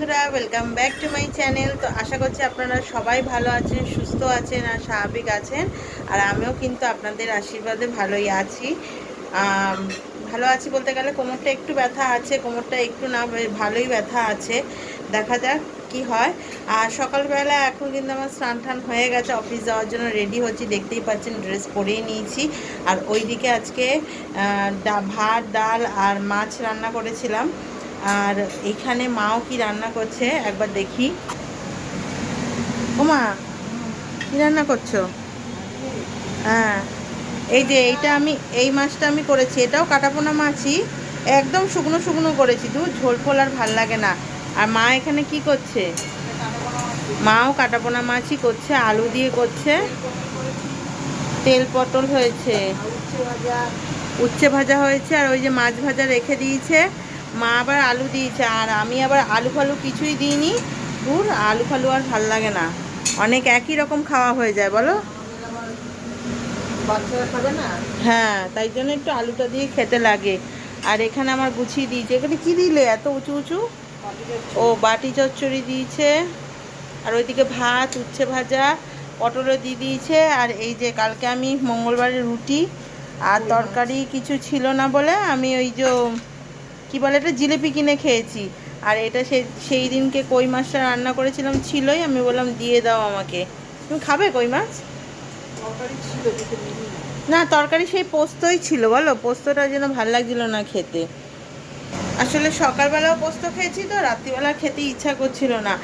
বন্ধুরা welcome back to my channel তো আশা করছি আপনারা সবাই ভালো আছেন, সুস্থ আছেন আর স্বাভাবিক আছেন। আর আমিও কিন্তু আপনাদের আশীর্বাদে ভালোই আছি। ভালো আছি বলতে গেলে কোমরটা একটু ব্যথা আছে, কোমরটা একটু না ভালোই ব্যথা আছে। দেখা যাক কি হয়। আর সকালবেলা এখন কিন্তু আমার স্নান টান হয়ে গেছে অফিস যাওয়ার জন্য রেডি হচ্ছি, দেখতেই পাচ্ছেন ড্রেস পরেই নিয়েছি। আর ওইদিকে আজকে ভাত, ডাল আর মাছ রান্না করেছিলাম। আর এখানে মাও কি রান্না করছে? একবার দেখি। ওমা, কি রান্না করছ? হ্যাঁ এই যে এইটা আমি, এই মাছটা আমি করেছি। এটাও কাটাপোনা মাছই। একদম শুকনো শুকনো করেছি। দু ঝোল ফোল আর ভালো লাগে না। আর মা এখানে কি করছে? মাও কাটাপোনা মাছই করছে, আলু দিয়ে করছে। তেল পটল হয়েছে। উচ্ছে ভাজা হয়েছে আর ওই যে মাছ ভাজা রেখে দিয়েছে। মা আবার আলু দিয়েছে আর আমি আবার আলু ফালু কিছুই দিইনি। দূর আলু ফালু আর ভালো লাগে না। অনেক একই রকম খাওয়া হয়ে যায় বলো? বাচ্চারা খাবে না? হ্যাঁ তাই জন্য একটু আলুটা দিয়ে খেতে লাগে। আর এখানে আমার গুছিয়ে দিয়েছে। এখানে কি দিলে এত উঁচু উঁচু? ও বাটি চচ্চড়ি দিয়েছে। আর ওইদিকে ভাত উচ্ছে ভাজা পটলও দিয়ে দিয়েছে। আর এই যে কালকে আমি মঙ্গলবারে রুটি আর তরকারি কিছু ছিল না বলে আমি ওই যে কি বলে এটা? জিলিপি কিনে খেয়েছি। আর এটা সেই সেই দিনকে কই মাছটা রান্না করেছিলাম ছিলই আমি বললাম দিয়ে দাও আমাকে। তুমি খাবে কই মাছ? না। তরকারি সেই পোস্তই ছিল বলো? পোস্তটা যেন ভালো লাগছিল না খেতে। আসলে সকালবেলাও পোস্ত খেয়েছি তো রাত্রিবেলা খেতে ইচ্ছা করছিল না।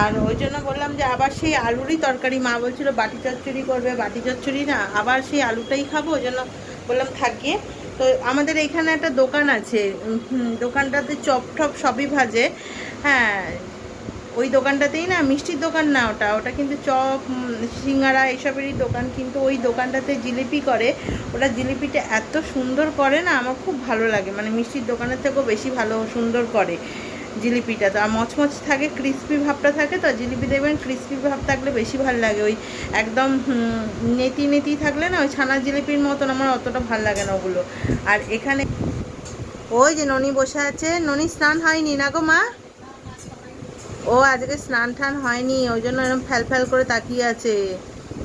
আর ওই জন্য বললাম যে আবার সেই আলুরই তরকারি মা বলছিল বাটি চচ্চড়ি করবে বাটি চচ্চড়ি না আবার সেই আলুটাই খাব। ওই জন্য বললাম থাকিয়ে তো আমাদের এখানে একটা দোকান আছে দোকানটাতে চপ ঠপ সবই ভাজে। হ্যাঁ ওই দোকানটাতেই না, মিষ্টির দোকান না ওটা ওটা কিন্তু চপ সিঙ্গারা এইসবেরই দোকান, কিন্তু ওই দোকানটাতে জিলিপি করে। ওটা জিলিপিটা এত সুন্দর করে না, আমার খুব ভালো লাগে। মানে মিষ্টির দোকানের থেকেও বেশি ভালো সুন্দর করে। জিলিপিটা। তো আর মচমচ থাকে ক্রিস্পি ভাবটা থাকে, তো জিলিপি দেখবেন ক্রিস্পি ভাব থাকলে বেশি ভালো লাগে। ওই একদম নেতি নেতি থাকলে না ওই ছানা জিলিপির মতন আমার অতটা ভালো লাগে না ওগুলো। আর এখানে ওই যে ননি বসে আছে। ননি, স্নান হয়নি না গো মা? ও আজকে স্নান টান হয়নি, ওই জন্য এরকম ফ্যাল ফ্যাল করে তাকিয়ে আছে।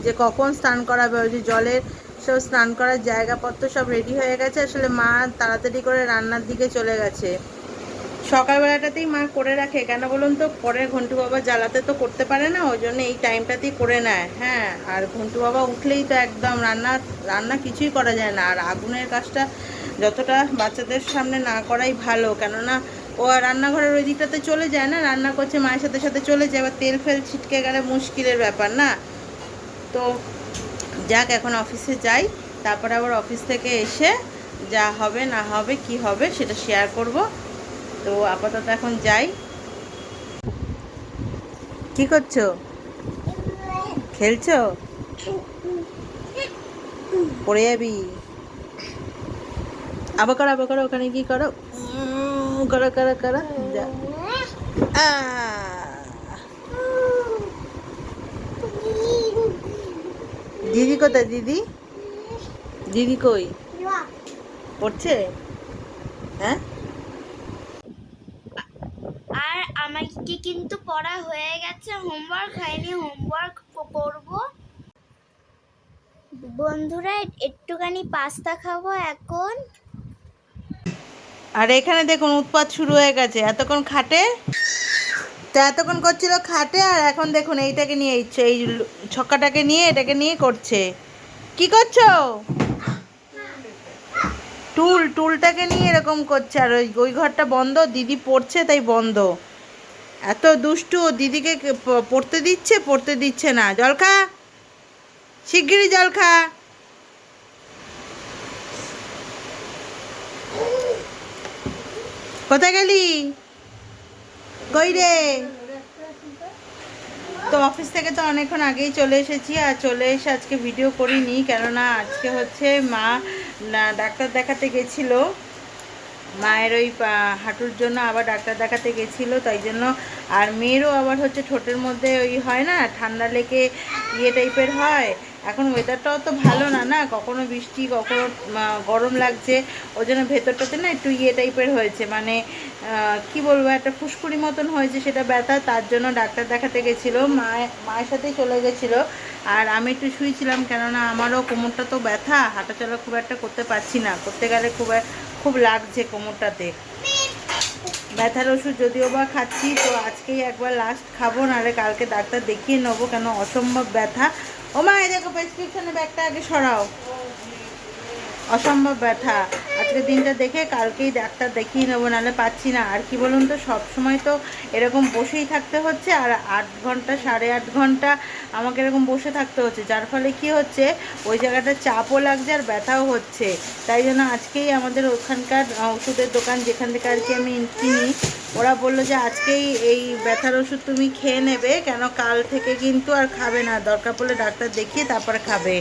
যে কখন স্নান করাবে? ওই যে জলের সব স্নান করার জায়গাপত্র সব রেডি হয়ে গেছে। আসলে মা তাড়াতাড়ি করে রান্নার দিকে চলে গেছে। সকালবেলাটাতেই মা করে রাখে। কেন বলুন তো? পরে ঘন্টু বাবা জ্বালাতে তো করতে পারে না, ওই জন্য এই টাইমটাতেই করে নেয়। হ্যাঁ আর ঘন্টু বাবা উঠলেই তো একদম রান্না রান্না কিছুই করা যায় না। আর আগুনের কাজটা যতটা বাচ্চাদের সামনে না করাই ভালো। কেননা, ও আর রান্নাঘরের ওই দিকটাতে চলে যায় না, রান্না করছে, মায়ের সাথে সাথে চলে যায়। এবার তেল ফেল ছিটকে গেলে মুশকিলের ব্যাপার না? তো যাক, এখন অফিসে যাই। তারপর আবার অফিস থেকে এসে যা হবে না হবে, কি হবে সেটা শেয়ার করব। তো আপাতত এখন যাই। কি করছ? খেলছো? পড়ে যাবি? আবার করো আবার করো, ওখানে কি করো। করো করো করো। যা। দিদি কোথায়, দিদি? দিদি কই? পড়ছে হ্যাঁ আর আমাকে কিন্তু পড়া হয়ে গেছে হোমওয়ার্ক হয়নি হোমওয়ার্ক করব। বন্ধুরা একটুখানি পাস্তা খাব এখন। আর এখানে দেখুন, উৎপাত শুরু হয়ে গেছে। এতক্ষণ খাটে? তো এতক্ষণ করছিল খাটে, আর এখন দেখুন, এইটাকে নিয়ে ইচ্ছে, এই ছক্কাটাকে নিয়ে এটাকে নিয়ে করছে। কি করছ? টুল, টুলটাকে নিয়ে এরকম করছে, আর ওই ওই ঘরটা বন্ধ, দিদি পড়ছে, তাই বন্ধ। এত দুষ্টু দিদিকে পড়তে দিচ্ছে পড়তে দিচ্ছে না। জলখা, শিগগিরই জল খা কোথায় গেলি? কই রে? তো অফিস থেকে তো অনেকক্ষণ আগেই চলে এসেছি, আর চলে এসে আজকে ভিডিও করিনি, কেননা আজকে হচ্ছে মা ডাক্তার দেখাতে গেছিল। মায়ের ওই হাঁটুর জন্য আবার ডাক্তার দেখাতে গেছিল, তাই জন্য। আর মেয়েরও আবার হচ্ছে ঠোঁটের মধ্যে ওই হয় না, ঠান্ডা লেগে ইয়ে টাইপের হয়। এখন ওয়েদারটাও তো ভালো না না? কখনো বৃষ্টি, কখনো গরম লাগছে, ওই জন্য ভেতরটাতে না একটু ইয়ে টাইপের হয়েছে। মানে কি বলব, একটা ফুসকুড়ি মতন হয়েছে সেটা ব্যথা, তার জন্য ডাক্তার দেখাতে গেছিল। মায়ের মায়ের সাথেই চলে গেছিল। আর আমি একটু শুয়েছিলাম, কেননা আমারও কোমরটা তো ব্যথা, হাঁটাচলা খুব একটা করতে পারছি না। করতে গেলে খুব খুব লাগছে কোমরটাতে। ব্যথার ওষুধ যদিও বা খাচ্ছি, তো আজকেই একবার লাস্ট খাব, নাহলে কালকে ডাক্তার দেখিয়ে নেব কেন অসম্ভব ব্যথা। ও মা এই দেখো প্রেসক্রিপশনের ব্যাগটা আগে সরাও। অসম্ভব ব্যথা। আজকে দিনটা দেখে কালকেই ডাক্তার দেখিয়ে নেব, নাহলে পাচ্ছি না। আর কি বলুন তো, সব সময় তো এরকম বসেই থাকতে হচ্ছে, আর আট ঘণ্টা, সাড়ে আট ঘণ্টা আমাকে এরকম বসে থাকতে হচ্ছে। যার ফলে কি হচ্ছে, ওই জায়গাটা চাপও লাগছে আর ব্যথাও হচ্ছে। তাই জন্য আজকেই আমাদের ওখানকার ওষুধের দোকান যেখান থেকে আর কি আমি কিনি, ওরা বলল যে আজকেই এই ব্যথার ওষুধ তুমি খেয়ে নেবে, কেন কাল থেকে কিন্তু আর খাবে না। দরকার পড়লে ডাক্তার দেখিয়ে তারপরে খাবে।